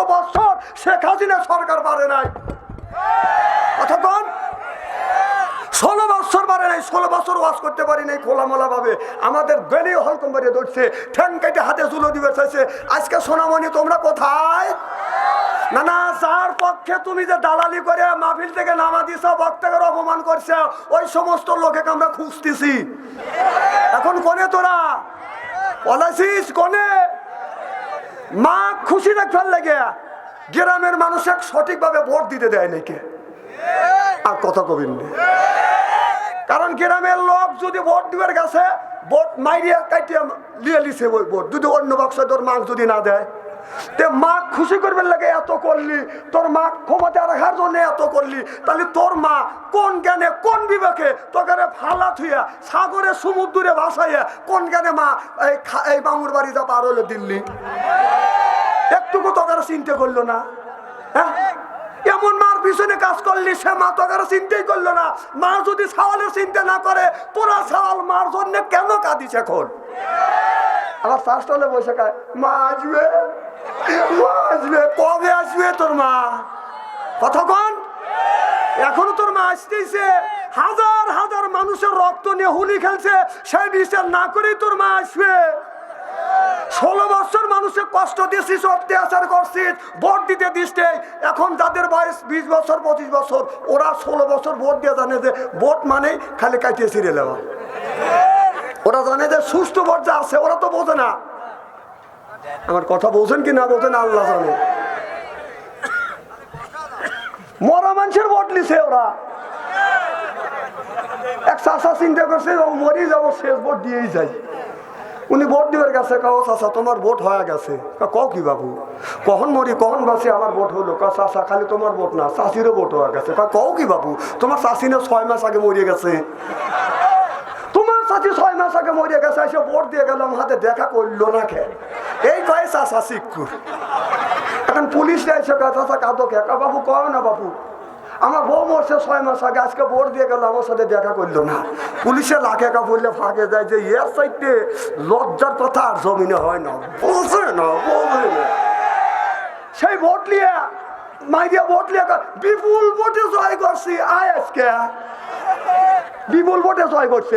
ষোলো বছর শেখ হাসিনা সরকার পারে নাই। কথা ষোলো বছর পারে নাই, ষোলো বছর ওয়াজ করতে পারি নাই খোলামোলা ভাবে আমাদের গেলে হলকম বাড়িয়ে ধরছে, ঠ্যাং কেটে হাতে চুলো দিবে চাইছে আজকে সোনামণি, তোমরা কোথায়? না না, যার পক্ষে তুমি যে দালালি করে মাহফিল থেকে নামা দিছ বক্তাকে অপমান করছে, ওই সমস্ত লোকে আমরা খুঁজতেছি। এখন কোনে তোরা? পলাইছিস কোনে? মা খুশি রাখবার লাগে, গ্রামের মানুষে সঠিকভাবে ভোট দিতে দেয় নাকি আর কথা কবিন কারণ গ্রামের লোক যদি ভোট দিবার গেছে, ভোট মাইরিয়া কাটিয়া লিয়ে লিছে ওই ভোট। যদি অন্য বাক্সে তোর মাক যদি না দেয় মা খুশি করবে লাগে এত করলি, তোর মা ক্ষমতা রাখার জন্য এত করলি, তাহলে তোর মা কোন জ্ঞানে, কোন বিবেকে তোকে ফালা থুইয়া সাগরে সমুদ্রে ভাসাইয়া কোন জ্ঞানে মা এই এই বাঙুর বাড়িটা পার হলো দিল্লি? একটুকু তোকে চিন্তা করল না। হ্যাঁ? এমন মার পিছনে কাজ করলি, সে মা তোকে চিন্তাই করল না। মা যদি সওয়ালের চিন্তা না করে, তোরা সওয়াল মার জন্য কেন কাঁদিস এখন? আমার শাসলে বসে খায়, মা আসবে মা আসবে, কবে আসবে তোর মা? কতক্ষণ এখনও তোর মা আসতেইছে। হাজার হাজার মানুষের রক্ত নিয়ে হুলি খেলছে। সেই বিচার না করেই তোর মা আসবে। ষোলো বছর মানুষের কষ্ট দিয়েছিস অত্যাচার করছিস, ভোট দিতে নেই। এখন যাদের বয়স বিশ বছর, পঁচিশ বছর, ওরা ষোলো বছর ভোট দিয়ে জানে যে ভোট মানেই খালি কাটিয়ে ছিঁড়ে ওরা জানে যে সুস্থ ভোট যা আছে, ওরা তো বোঝে না। আমার কথা বোঝেন কি না বোঝেন আল্লাহ জানে। মরা মানুষের ভোট লিছে ওরা। এক চাষা চিন্তা করছে, ও মরি যাব, শেষ ভোট দিয়েই যাই। উনি ভোট দিবার গেছে কাও চাষা তোমার ভোট হয়ে গেছে। কও কি বাবু? কখন মরি, কখন বাসে, আমার ভোট হলো। কা চাষা খালি তোমার ভোট না চাষিরও ভোট হয়ে গেছে। কও কি বাবু? তোমার চাষি না ছয় মাস আগে মরিয়ে গেছে। চাষি ছয় মাস আগে মরিয়ে গেছে এসে ভোট দিয়ে গেলাম হাতে দেখা করল না খে এই কয় চাষা শিক্ষুর এখন পুলিশ এসে চাষা কাঁদো খে কয়, বাবু কয় না বাবু আমার বউ মরছে ছয় মাস আগে আজকে ভোট দিয়ে গেল আমার সাথে দেখা করল না। পুলিশে লাখে কা বললে ফাঁকে যায় যে এর সাইডে লজ্জার কথা আর জমিনে হয় না। বলছে না বলছে না। সেই ভোট নিয়ে মাইদিয়া ভোট নিয়ে বিপুল ভোটে জয় করছি আয় আজকে বিপুল ভোটে জয় করছে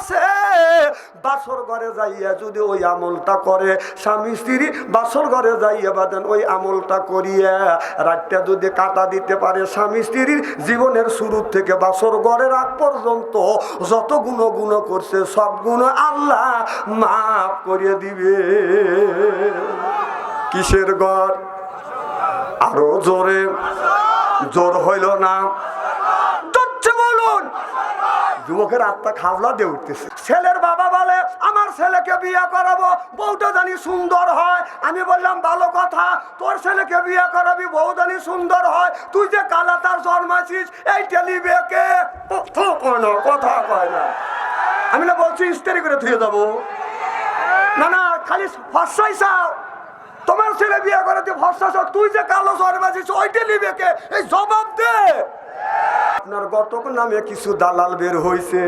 আছে। বাসর ঘরে যাইয়া যদি ওই আমলটা করে, স্বামী স্ত্রী বাসর ঘরে যাইয়া বাদেন ওই আমলটা করিয়া রাতটা যদি কাটা দিতে পারে, স্বামী স্ত্রীর জীবনের শুরু থেকে বাসর ঘরের আগ পর্যন্ত যত গুণ গুণ করছে, সব গুণ আল্লাহ মাফ করিয়ে দিবে। কিসের ঘর? আরও জোরে। জোর হইল না। যুবকের আত্মা খাবলা দিয়ে উঠতেছে। ছেলের বাবা বলে, আমার ছেলেকে বিয়ে করাবো, বউটা জানি সুন্দর হয়। আমি বললাম, ভালো কথা, তোর ছেলেকে বিয়ে করাবি, বউ জানি সুন্দর হয়। তুই যে কালা তার জন্মাছিস এই টেলিবেকে কথা কয় না, কথা কয় না। আমি না বলছি ইস্তারি করে ধুয়ে যাব। না না, খালি ফসাই চাও। তোমার ছেলে বিয়ে করাতে ভরসা তুই যে কালো জন্মাছিস ওই টেলিবেকে এই জবাব দে। আপনার গতক নামে কিছু দালাল বের হয়েছে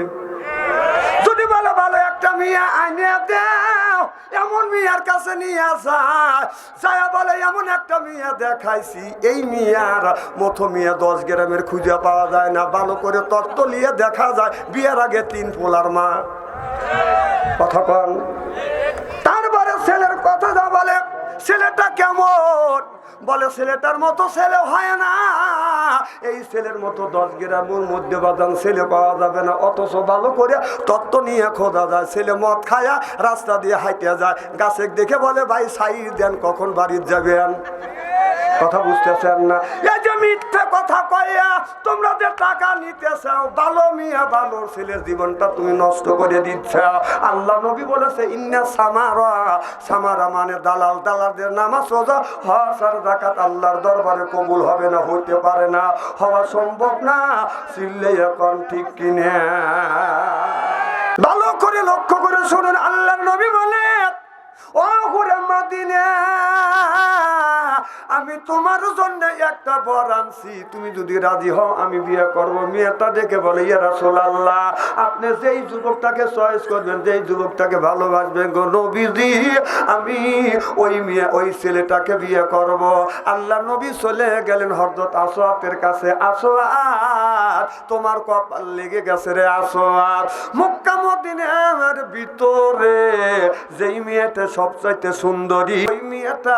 যদি বলে ভালো একটা মেয়ে আইনে দাও, এমন মিয়ার কাছে নিয়ে যায়। যায় বলে এমন একটা মেয়ে দেখাইছি, এই মেয়ের মতো মেয়ে দশ গ্রামের খুঁজে পাওয়া যায় না। ভালো করে তত্ত্ব নিয়ে দেখা যায়, বিয়ের আগে তিন পোলার মা। কথা কন। তারপরে ছেলের কথা যা বলে, ছেলেটা কেমন? বলে, ছেলেটার মতো ছেলে হয় না। এই ছেলের মতো দশ গ্রামের মধ্যে বাদান ছেলে পাওয়া যাবে না। অথচ ভালো করে তত্ত্ব নিয়ে খোঁজা যায়। ছেলে মদ খায়া রাস্তা দিয়ে হাইটে যায়। গাছে দেখে বলে, ভাই সাইড দেন, কখন বাড়ির যাবেন? কথা বুঝতেছেন না? এই যে মিথ্যে কথা কইয়া তোমরা যে টাকা নিতে চাও ভালো মিয়া, ভালো ছেলের জীবনটা তুমি নষ্ট করে দিচ্ছ আল্লাহ নবী বলেছে, ইন্না সামারা। সামারা মানে দালাল। দালালদের নামাজ সোজা হসার জাকাত আল্লাহর দরবারে কবুল হবে না, হইতে পারে না। হওয়া সম্ভব না, চিল্লে এখন ঠিক কিনে। ভালো করে লক্ষ্য করে শুনুন, আল্লাহর নবী বলে, ও হুরে মদিনা আমি তোমার জন্য একটা বর আনছি। তুমি যদি রাজি হও, আমি বিয়ে করব। মেয়েটা দেখে বলে, ইয়া সোলাল্লাহ আপনি যেই যুবকটাকে চয়েস করবেন, যেই যুবকটাকে ভালোবাসবেন গো নবীজি, আমি ওই মেয়ে, ওই ছেলেটাকে বিয়ে করব। আল্লাহ নবী চলে গেলেন হরদত আসোয়াতের কাছে। আসওয়াত তোমার কপাল লেগে গেছে রে আসওয়াত মক্কা মদিনার ভিতরে যেই মেয়েটা সবচাইতে সুন্দরী, ওই মেয়েটা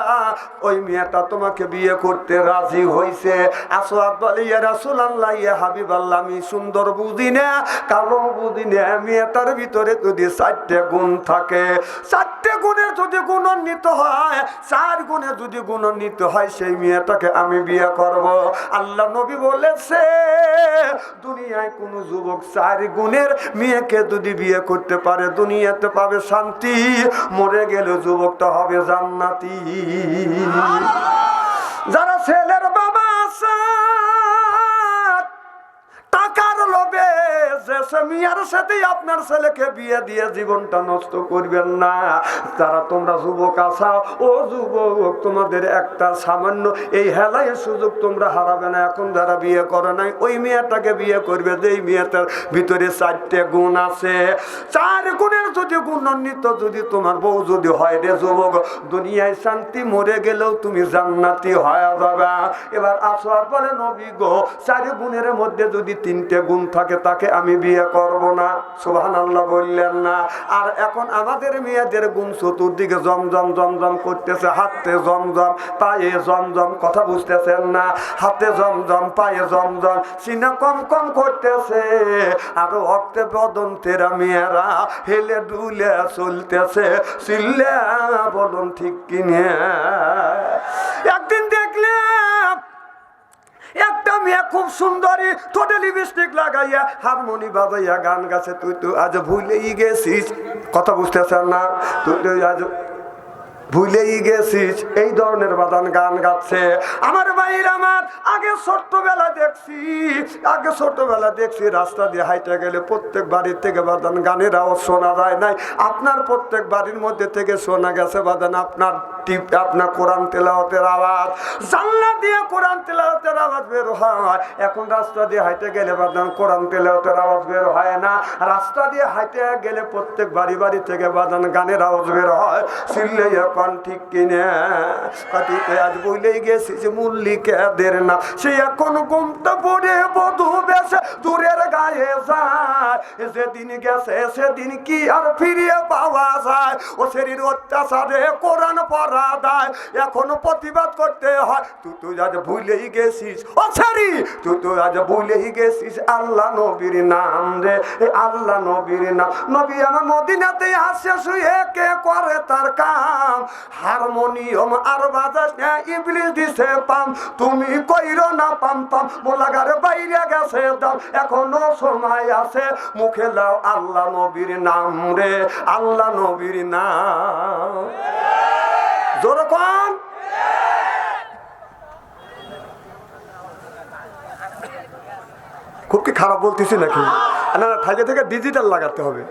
ওই মেয়েটা তোমাকে বিয়ে করতে রাজি হইছে। আসওয়াত বলে, ইয়া রাসূলুল্লাহ, ইয়া হাবিবাল্লাহ, আমি সুন্দর বুঝি না কালো বুঝি না মেয়েটার ভিতরে যদি চারটে গুণ থাকে, চারটে গুণে যদি গুণান্বিত হয়, চার গুণে যদি গুণান্বিত হয়, সেই মেয়েটাকে আমি বিয়ে করব। আল্লাহ নবী বলেছে দুনিয়ায় কোনো যুবক চার গুণের মেয়েকে যদি বিয়ে করতে পারে, দুনিয়াতে পাবে শান্তি, মরে গেলে যুবকটা হবে জান্নাতি। যারা ছেলের বাবা টাকার লোভে যে আপনার ছেলেকে বিয়ে দিয়ে জীবনটা নষ্ট করবেন না। তারা তোমরা যুবক ও যুবক, তোমাদের একটা সামান্য এই সুযোগ তোমরা হারাবে না। এখন বিয়ে নাই, ওই মেয়েটাকে বিয়ে করবে। মেয়েটার ভিতরে চারটে গুণ আছে। চার গুণের যদি গুণান্বিত যদি তোমার বউ যদি হয় রে যুবক, দুনিয়ায় শান্তি মরে গেলেও তুমি জান্নাতি হয়ে যাবে। এবার আসোয়ার পরে নবী গো, চারি গুণের মধ্যে যদি তিনটে গুণ থাকে, তাকে আমি বিয়ে করব না। সুবহান আল্লাহ বললেন না। আর এখন আমাদের মেয়েদের গুণ চতুর্দিকে জমজম জমজম করতেছে, হাতে জমজম, পায়ে জমজম, কথা বুঝতেছেন না। হাতে জমজম, পায়ে জমজম, সিনা কম কম করতেছে। আর অক্তে বদন্তেরা মেয়েরা হেলে ডুলে চলতেছে। চিল্লে বলুন ঠিক কিনে। মেয়ে খুব সুন্দরী ঠোঁটে লিপস্টিক লাগাইয়া হারমোনি বাজাইয়া গান গাছে। তুই তো আজ ভুলেই গেছিস। কথা বুঝতেছেন না? তুই তো আজ ভুলেই গেছিস। এই ধরনের বাদান গান গাচ্ছে। আমার ভাইয়ের আমার আগে ছোট্টবেলা দেখছি। আগে ছোট্টবেলা দেখছি, রাস্তা দিয়ে হাইটে গেলে প্রত্যেক বাড়ির থেকে বাদান গানের আওয়াজ শোনা যায় নাই। আপনার প্রত্যেক বাড়ির মধ্যে থেকে শোনা গেছে বাদান আপনার। আপনার কোরআন আওয়াজ দিয়ে কোরআন আওয়াজ বের হয়। এখন রাস্তা দিয়ে হাইটে গেলে বাদান কোরআন তেলাওয়াতের আওয়াজ বের হয় না। রাস্তা দিয়ে হাইটে গেলে প্রত্যেক বাড়ি বাড়ি থেকে বাদান গানের আওয়াজ বের হয়। সিল্লে এখন ঠিক কিনে, কাটিতে আজ বলেই গেছি যে মল্লিকাদের না সে এখন ঘুমটা পড়ে বধু বেশে, দূরের গায়ে যায়। যেদিন গেছে সেদিন কি আর ফিরিয়ে পাওয়া যায়? ও অত্যাচারে কোরআন পড়া দেয়, এখনও প্রতিবাদ করতে হয় তুই আজ ভুলেই গেছিস। ও তুই আজ ভুলেই গেছিস। আল্লাহ নবীর নাম রে আল্লাহ নবীর নাম। নবী আমার মদিনাতে আসে, শুয়ে কে করে তার কাম? হারমোনিয়ম আর বাজাস না ইবলিশ দিছে পাম। তুমি কইরো না পাম পাম, মোলাগার বাইরে গেছে দাও এখনও সময় আছে মুখে দাও আল্লাহ নবীর নাম রে, আল্লাহ নবীর নাম। জোরকন খুব কি খারাপ বলতেছি নাকি? না না, থেকে ডিজিটাল লাগাতে হবে।